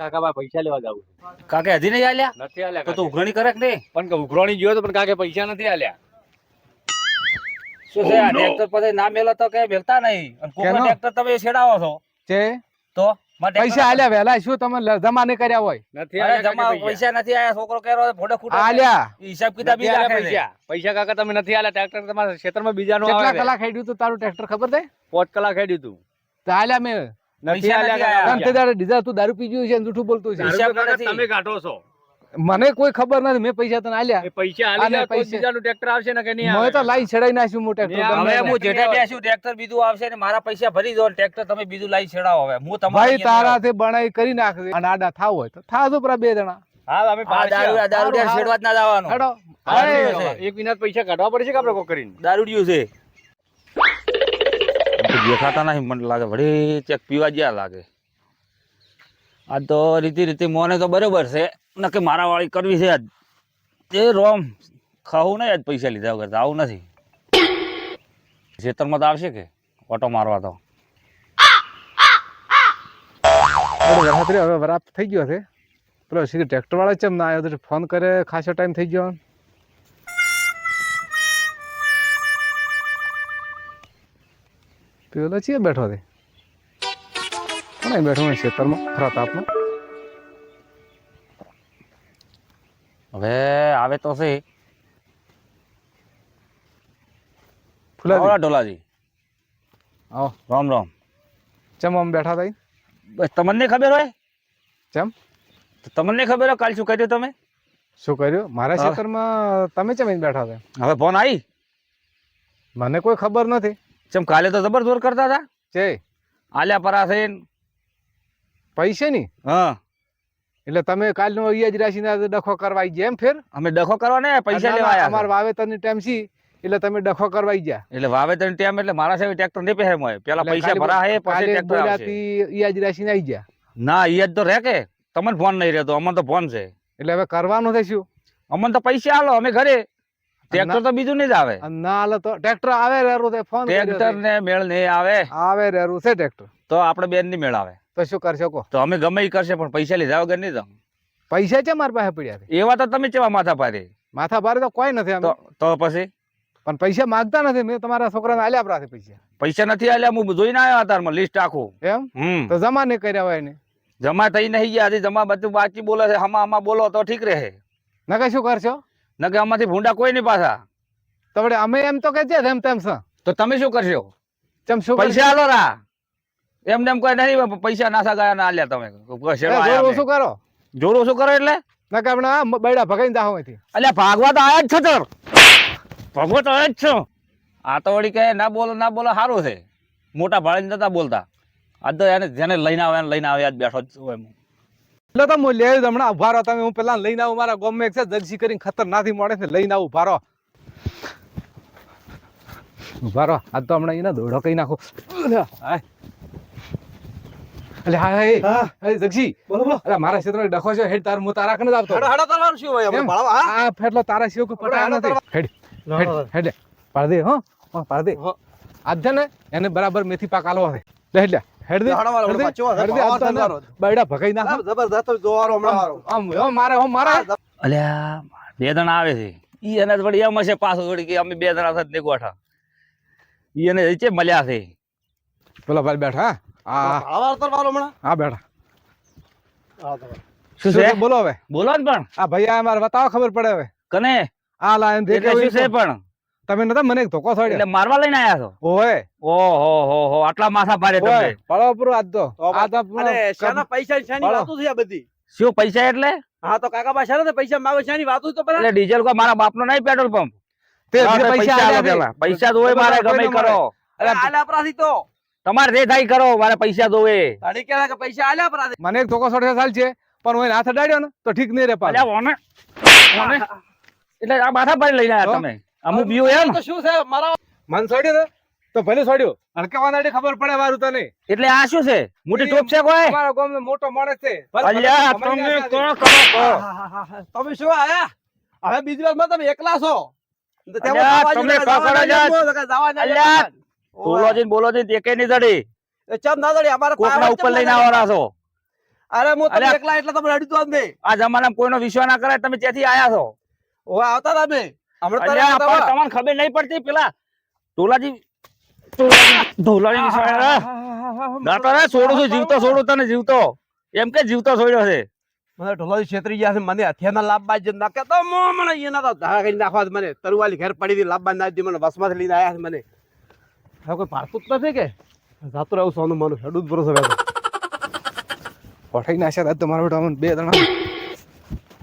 કાકા બા પૈસા લેવા જાવું છે. હજી નહીં આલ્યા? નથી આલ્યા તો ઉઘરણી કરે કે નહીં? પણ કે ગયો તો પણ કાકે પૈસા નથી આલ્યા. શું છે આ ટ્રેક્ટર પછી ના મેલો તો કે મેલતા નહીં? અને કોકનો ટ્રેક્ટર તમે છેડાવો છો? છે તો પૈસા આલ્યા વહેલા શું તમે જમા નહીં કર્યા હોય? નથી જમા પૈસા. નથી આયા છોકરો કેરો ભોડે ખૂટે આલ્યા. હિસાબ કિતાબ રાખે પૈસા. પૈસા કાકા તમે નથી આલ્યા ટ્રેક્ટર તમારા ક્ષેત્રમાં બીજાનું કેટલા આવે છે. કલાક હેડ્યું તું તારું ટ્રેક્ટર ખબર છે? પાંચ કલાક હેડ્યું તું. તો આલ્યા મેં. નથી આલ્યા નથી કાકા. તને તે પૈસા. દાડે ડીઝલ તું દારૂ પી ગયું છે જૂઠું બોલતું છે. દારૂ હિસાબ તો કાકા નથી. તમે કાઢો છો. મને કોઈ ખબર નથી મેં પૈસા તને આલ્યા. પૈસા પૈસા- ટ્રેક્ટર આવશે ને કે નહીં આવે તો લાઈ ચડાઈ નાખ્યું હું ટ્રેક્ટર હવે હું તે. જેઠે ટ્રેક્ટર બીજું આવશે ને મારા પૈસા ભરી દો ટ્રેક્ટર તમે બીજું લાઈ છેડાવો હવે. હું તમારે ભાઈ થી તારાથી બનાવી કરી નાખ અને આડા થાવ હોય તો થાજો પરા બે જણા. હા અમે દારૂ છેડવા જ ના જવાનું. છે. એક વિના પૈસા કાઢવા પડશે કે આપણે કોઈ કરીને? દારૂડિયું છે. દેખાતા નથી મને લાગે વળી ચેક પીવા જ્યાં લાગે. આ તો રીતિ રીતિ મોને તો બરોબર છે નકે મારા વાળી કરવી છે તે રોમ ખાવું નહીં આજ પૈસા લીધા વગર આવું નથી. ખેતરમાં તો આવશે કે ઓટો મારવા તો? વરસાદ હવે વરાપ થઈ ગયો છે. પેલો સીધી ટ્રેક્ટર વાળા ચમ ના આવ્યો ફોન કરે ખાસો ટાઈમ થઈ ગયો. પેલો ચિયા બેઠો તે કોણ બેઠો હોય ખેતરમાં? ખરા તાપમાં? હવે આવે તો છે. ફુલા ઢોલાજી. આવો. રામ રામ. ચમ આમ બેઠા થઈ બસ તમને ખબર હોય? ચમ? તમને ખબર હોય કાલ શું કર્યું તમે? શું કર્યું? મારા ક્ષેત્રમાં તમે ચમ બેઠા હતા? હવે ફોન આવી મને કોઈ ખબર નથી. ચમ કાલે તો જબર જોર કરતા હતા? છે આલ્યા પરા છે પૈસે ની? હા. એટલે તમે કાલનો ઈયાજ રાશિના ડખો કરવા ગયા એમ ફેર? અમે ડખો કરવા ને પૈસા લેવા આવ્યા અમાર. વાવેતરની ટાઈમ છે એટલે તમે ડખો કરવા ગયા. એટલે વાવેતર ટાઈમ એટલે મારા સાહેબ ટ્રેક્ટર નહીં પહેરે મોય પેલા પૈસા ભરા હે પછી ટ્રેક્ટર આવશે. બોલ્યાથી ઈયાજ રાશિને આવી ગયા? ના અહીંયા જ તો રહે કે. તમને ફોન નહીં રહેતો અમને તો ફોન છે. એટલે હવે કરવાનું છે અમને તો પૈસા આલો અમે ઘરે. ટ્રેક્ટર તો બીજું નહીં જ આવે. ના હાલે તો ટ્રેક્ટર આવે રેરું તે ફોન ટ્રેક્ટર ને મેળ નહીં આવે. આવે રેરું છે ટ્રેક્ટર. તો આપણે બેનની મેળ આવે. તો શું કરશો કો તો અમે ગમે ઈ કરશે પણ પૈસા લીધા વગર નહીં તો પૈસા છે મારા પાસે પડ્યા એવા તો તમે કેવા માથા પાડે? માથા ભારે તો કોઈ નથી તો તો પછી? પણ પૈસા માંગતા નથી મેં તમારા છોકરાને આલ્યા આપણા પૈસા. પૈસા નથી આલ્યા હું જોઈને આવ્યો તારમાં લિસ્ટ આખું. એમ? હમ. તો જમા નહીં કર્યા હોય ને જમા થઈ નહીં ગયા હજી જમા બધું બાકી બોલે છે હમા હમા બોલો તો ઠીક રહે. નકે શું કરશો? નકે આમાંથી ભૂંડા કોઈ નહીં પાછા. તો વળી અમે એમ તો કે છે તેમ છે તો તમે શું કરશો? તેમ શું પૈસા આલો રા. એમને એમ કોઈ નહીં પૈસા નાસા ગયા ના આલ્યા તમે. જોર ઓછું કરો. જોર ઓછું કરો એટલે? નકે આપણે બૈડા ભગાઈને જાઓ અહીંથી. અલ્યા ભાગવા તો આયા જ છો તર ભાગવા તો આયા જ છો. આ તો વળી કહે ના બોલો ના બોલો સારું છે. મોટા ભાડે નતા બોલતા. આ તો એને જેને લઈને આવે એને લઈને આવે આજ બેઠો જ એમ. એટલે તો હું લઈ હમણાં. ઊભા રહો તમે. હું પેલા લઈને આવું. મારા ગામમાં એક છે. જગસી કરીને ખતરનાથી મળે છે. લઈને આવું. ઊભા રહો. ઊભા રહો. આજ તો હમણાં એને દોડો કઈ નાખો. હાય. અલે હા હા. હા. એ બોલો બોલો. અરે મારા ક્ષેત્રમાં ડખો છે. હેડ તાર હું તારા કને જ આવતો હાડો હાડો તમારું શું હોય? આપણે ભણાવવા, આ ફેરલો તારા સિવાય કોઈ પટાયા નથી. હેડ હેડ હેડ પાડ દે હો. હો, પાડ દે. હો. આજ છે ને એને બરાબર મેથી પાક આલવો લે હેડ લે. ને બૈડા ભગાઈ નાખો. જબરદસ્ત હમણાં. આમ હો, મારે હો મારે અલ્યા બે જણા આવે છે. ઈ એને વળી એમ હશે પાછો વળી કે અમે બે જણા સાથે ગોઠા ઈ એને છે મળ્યા છે. પેલા ભાઈ બેઠા હા? હા તર વાળો હમણાં? હા બેઠા. શું શું છે? છે? બોલો હવે. બોલો ને પણ. આ ભાઈ આ મારે બતાવો ખબર પડે હવે. કને? આ લાઈન દેખે શું છે પણ? તમે નતા મને ધોકો ધોકો એટલે મારવા લઈને આયા છો? ઓય. ઓહો હો હો આટલા માથા પાડે તમે પડો પૂરો આજ તો. આ તો અરે શાના પૈસા શાની વાતો છે આ બધી? શું પૈસા એટલે? હા તો કાકા પાસે શાના પૈસા માગે શાની વાતો તો પેલા. એટલે ડીઝલ કો મારા બાપનો નહીં પેટ્રોલ પંપ? તે પૈસા આલો પેલા. પૈસા જોવે મારે તમારે ગમે કરો. અરે આલ્યા આપણાથી તો. તમારે જે થાય કરો મારે પૈસા જોવે તાડી કેલા કે પૈસા આલા અપરાધી. મને એક ધોકો છોડ્યો સાલ છે પણ હું એને હાથ અડાડ્યો ને તો ઠીક નહીં રે પાછો. ઓને. ઓને. એટલે આ માથા પર લઈને આયા તમે. અમુક બીઓ એમ? તો શું છે? મારા મન છોડ્યું ને? તો ભલે છોડ્યો હડકે વાંધાડી ખબર પડે મારું તને. એટલે આ શું છે? મોટી ટોપ છે કોઈ? અમારા ગામનો મોટો માણસ છે. અલ્યા તમે કો કરો કો તમે શું આયા? હવે બીજી વારમાં તમે એકલા છો. તમે પકડો જ. અલ્યા, બોલો. છે બોલો છે એકે નહીં જડી ચમ ના દડી? અમારા કોકના ઉપર લઈને ના આવવાના છો? અરે હું તમે એકલા એટલે તમે રડી તો જ નહીં. આ જમાનામાં કોઈનો વિશ્વાસ ના કરાય તમે ત્યાંથી આયા છો? ઓ આવતા હતા તમને ખબર નહીં પડતી પેલા ટોલાજી ટોલાજી- ઢોલાજી વિશ્વાસ ગાતો રે છોડું છું જીવતો છોડું તને જીવતો. એમ કે જીવતો છોડ્યો છે. મને ઢોલાજી છેતરી ગયા છે મને હથિયારના લાભ જ ના મને એના તો ધારા કરી નાખવા મને તરુવાલી ઘેર પડી હતી લાભ ના દીધી મને બસમાંથી લઈને આયા છે મને. હવે કોઈ જ નથી કે? જાતું રહું સોનું મારું હેડું જ ભરોસો પઠાઈ નાખ્યા તમારા બેટા બે જણા